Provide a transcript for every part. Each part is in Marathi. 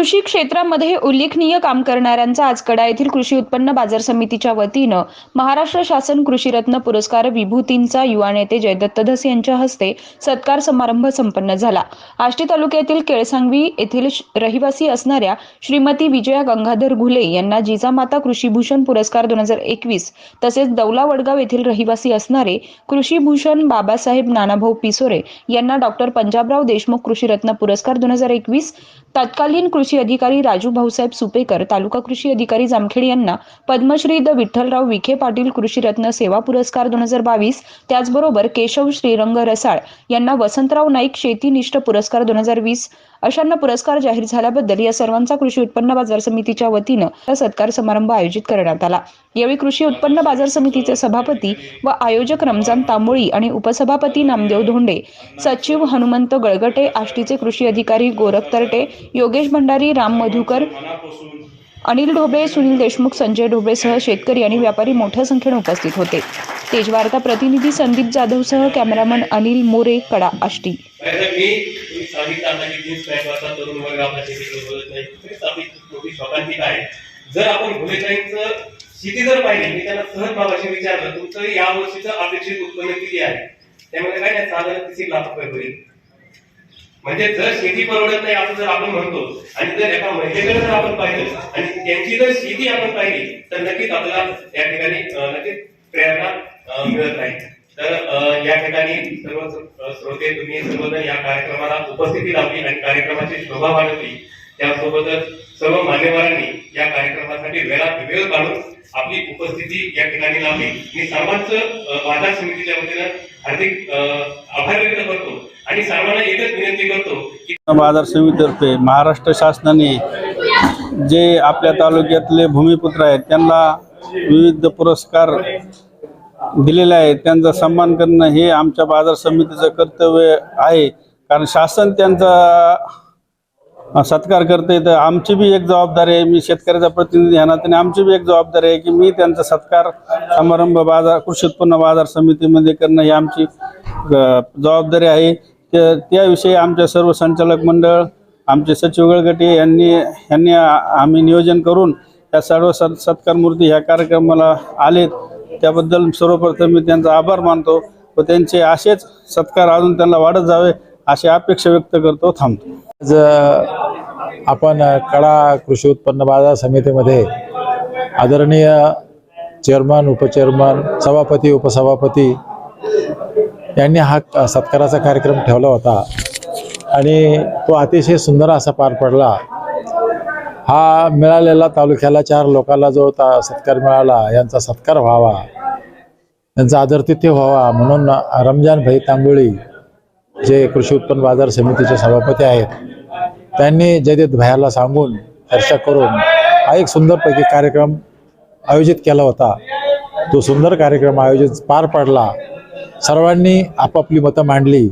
कृषी क्षेत्रामध्ये उल्लेखनीय काम करणाऱ्यांचा आज कडा येथील कृषी उत्पन्न बाजार समितीच्या वतीनं महाराष्ट्र शासन कृषीरत्न पुरस्कार विभूतींचा युवा नेते जयदत्त धस यांच्या हस्ते सत्कार समारंभ संपन्न झाला. आष्टी तालुक्यातील केळसांगवी येथील रहिवासी असणाऱ्या श्रीमती विजया गंगाधर घुले यांना जिजामाता कृषीभूषण पुरस्कार दोन हजार एकवीस तसेच दौला वडगाव येथील रहिवासी असणारे कृषीभूषण बाबासाहेब नानाभाऊ पिसोरे यांना डॉक्टर पंजाबराव देशमुख कृषीरत्न पुरस्कार दोन हजार एकवीस. तत्कालीन कृषी अधिकारी राजू भाऊसाहेब सुपेकर तालुका कृषी अधिकारी जामखेड यांना पद्मश्री द विठ्ठलराव विखे पाटील कृषीरत्न सेवा पुरस्कार दोन हजार बावीस त्याचबरोबर केशव श्रीरंग रसाळ यांना वसंतराव नाईक शेतीनिष्ठ पुरस्कार दोन हजार वीस अशांना पुरस्कार जाहीर झाल्याबद्दल या सर्वांचा कृषी उत्पन्न बाजार समितीच्या वतीनं सत्कार समारंभ आयोजित करण्यात आला. यावेळी कृषी उत्पन्न बाजार समितीचे सभापती व आयोजक रमजान तांबोळी आणि उपसभापती नामदेव धोंडे सचिव हनुमंत गळगटे आष्टीचे कृषी अधिकारी गोरख तरटे योगेश भंडारी राम मधुकर अनिल ढोबळे सुनील देशमुख संजय ढोबळेसह शेतकरी आणि व्यापारी मोठ्या संख्येने उपस्थित होते. तेजवार्ता प्रतिनिधी संदीप जाधवसह कॅमेरामन अनिल मोरे कडा आष्टी. जर आपण शेती जर पाहिली मी त्यांना सहज भावाशी विचारलं तुमचं या वर्षीचं अपेक्षित उत्पन्न किती आहे? त्यामध्ये काय नाही साधारण तीस लाख रुपये होईल. म्हणजे जर शेती परवडत नाही असं जर आपण म्हणतो आणि जर एका महिलेकडे जर आपण पाहिलं आणि त्यांची जर शेती आपण पाहिली तर नक्कीच आपल्याला या ठिकाणी नक्कीच प्रेरणा मिळत नाही. तर या ठिकाणी सर्व श्रोते तुम्ही सर्वजण या कार्यक्रमाला उपस्थिती लावली आणि कार्यक्रमाची शोभा वाढवली. त्यासोबतच सर्व मान्यवरांनी या कार्यक्रमासाठी वेळात वेळ काढून आपली उपस्थिती या ठिकाणी लावली. मी सर्वांच बाजार समितीच्या वतीनं हार्दिक आभार व्यक्त करतो आणि सर्वांना एकच विनंती करतो की बाजार समितीतर्फे महाराष्ट्र शासनाने जे आपल्या तालुक्यातले भूमिपुत्र आहेत त्यांना विविध पुरस्कार दिलेले आहेत. त्यांचा सन्मान करणं हे आमच्या बाजार समितीचं कर्तव्य आहे. कारण शासन त्यांचा सत्कार करते तर आमची बी एक जबाबदारी आहे. मी शेतकऱ्याचा प्रतिनिधी ह्या नात्याने आमची बी एक जबाबदारी आहे की मी त्यांचा सत्कार समारंभ बाजार कृषी उत्पन्न बाजार समितीमध्ये करणं ही आमची जबाबदारी आहे. त्याविषयी आमच्या सर्व संचालक मंडळ आमचे सचिव गळगटे यांनी यांनी आम्ही नियोजन करून या सर्व सत् सत्कार मूर्ती ह्या कार्यक्रमाला आलेत. त्याबद्दल सर्वप्रथम मी त्यांचा आभार मानतो व त्यांचे असेच सत्कार अजून त्यांना वाढत जावे अशी अपेक्षा व्यक्त करतो थांबतो. आज आपण कडा कृषी उत्पन्न बाजार समितीमध्ये आदरणीय चेअरमन उपचेअरमन सभापती उपसभापती यांनी हा सत्काराचा कार्यक्रम ठेवला होता. आणि तो अतिशय सुंदर असा पार पडला. हा मिळालेला तालुक्याला चार लोकांना जो ता सत्कार मिळाला यांचा सत्कार व्हावा यांचा आदरतिथ्य व्हावा म्हणून रमजान भाई तांबोळी जे कृषी उत्पन्न बाजार समितीचे सभापती आहेत त्यांनी जयदेत भायाला सांगून चर्चा करून हा एक सुंदरपैकी कार्यक्रम आयोजित केला होता. तो सुंदर कार्यक्रम आयोजित पार पडला. सर्वांनी आपापली मतं मांडली.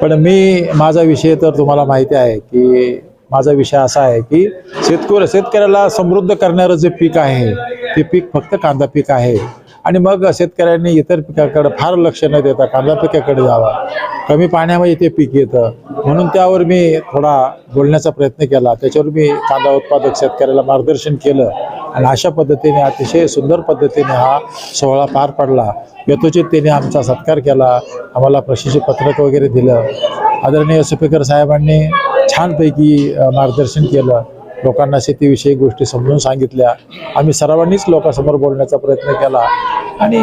पण मी माझा विषय तर तुम्हाला माहिती आहे की माझा विषय असा आहे की शेतकरी शेतकऱ्याला समृद्ध करणारं जे पीक आहे ते पीक फक्त कांदा पीक आहे. आणि मग शेतकऱ्यांनी इतर पिकाकडे फार लक्ष न देता कांदा पिकाकडे जावा. कमी पाण्यामध्ये ते पीक येतं. म्हणून त्यावर मी थोडा बोलण्याचा प्रयत्न केला. त्याच्यावर मी कांदा उत्पादक शेतकऱ्याला मार्गदर्शन केलं. आणि अशा पद्धतीने अतिशय सुंदर पद्धतीने हा सोहळा पार पडला. यथोचित त्याने आमचा सत्कार केला. आम्हाला प्रशिक्षित पत्रक वगैरे दिलं. आदरणीय सुपेकर साहेबांनी छानपैकी मार्गदर्शन केलं. लोकांना शेतीविषयी गोष्टी समजून सांगितल्या. आम्ही सर्वांनीच लोकांसमोर बोलण्याचा प्रयत्न केला. आणि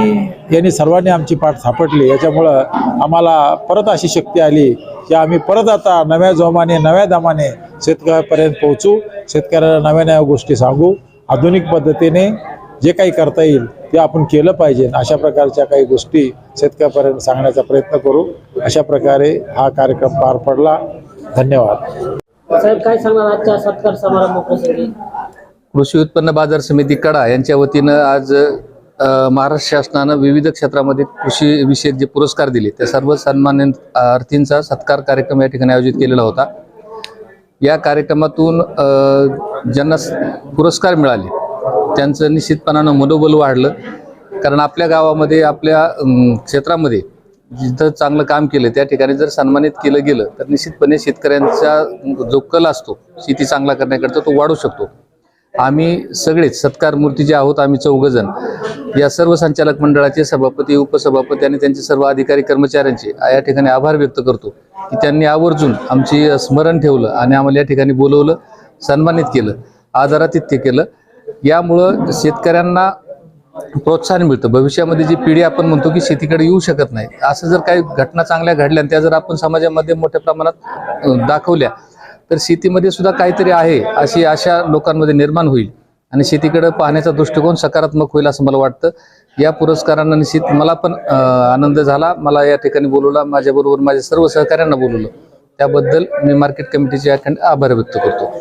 यांनी सर्वांनी आमची पाठ थापटली याच्यामुळं आम्हाला परत अशी शक्ती आली की आम्ही परत आता नव्या जोमाने नव्या दमाने शेतकऱ्यापर्यंत पोहोचू. शेतकऱ्याला नव्या नव्या गोष्टी सांगू. आधुनिक पद्धतीने जे काही करता येईल ते आपण केलं पाहिजे. अशा प्रकारच्या काही गोष्टी शेतकऱ्यापर्यंत सांगण्याचा प्रयत्न करू. अशा प्रकारे हा कार्यक्रम पार पडला. धन्यवाद. साहेब काय सांगणार आजच्या सत्कार समारंभ प्रसंगी? कृषी उत्पन्न बाजार समिती कडा यांच्या वतीनं आज महाराष्ट्र शासनानं विविध क्षेत्रामध्ये कृषी विषयक जे पुरस्कार दिले त्या सर्व सन्मान्य अर्थींचा सत्कार कार्यक्रम या ठिकाणी आयोजित केलेला होता. या कार्यक्रमातून ज्यांना पुरस्कार मिळाले त्यांचं निश्चितपणानं मनोबल वाढलं. कारण आपल्या गावामध्ये आपल्या क्षेत्रामध्ये जिथं चांगलं काम केलं त्या ठिकाणी जर सन्मानित केलं गेलं तर निश्चितपणे शेतकऱ्यांचा जो कल असतो शेती चांगला करण्याकरता तो वाढू शकतो. आम्ही सगळेच सत्कार मूर्ती जे आहोत आम्ही चौघजण या सर्व संचालक मंडळाचे सभापती उपसभापती आणि त्यांचे सर्व अधिकारी कर्मचाऱ्यांचे या ठिकाणी आभार व्यक्त करतो की त्यांनी आवर्जून आमची स्मरण ठेवलं आणि आम्हाला या ठिकाणी बोलवलं सन्मानित केलं आदरातिथ्य केलं. यामुळं शेतकऱ्यांना प्रोत्साहन मिळतं. भविष्यामध्ये जी पिढी आपण म्हणतो की शेतीकडे येऊ शकत नाही असं जर काही घटना चांगल्या घडल्या आणि त्या जर आपण समाजामध्ये मोठ्या प्रमाणात दाखवल्या तर शेतीमध्ये सुद्धा काहीतरी आहे अशी आशा लोकांमध्ये निर्माण होईल. आणि शेतीकडे पाहण्याचा दृष्टिकोन सकारात्मक होईल असं मला वाटतं. या पुरस्कारांना निश्चित मला पण आनंद झाला. मला या ठिकाणी बोलवला. माझ्याबरोबर माझ्या सर्व सहकाऱ्यांना बोलवलं. त्याबद्दल मी मार्केट कमिटीचे आभार व्यक्त करतो.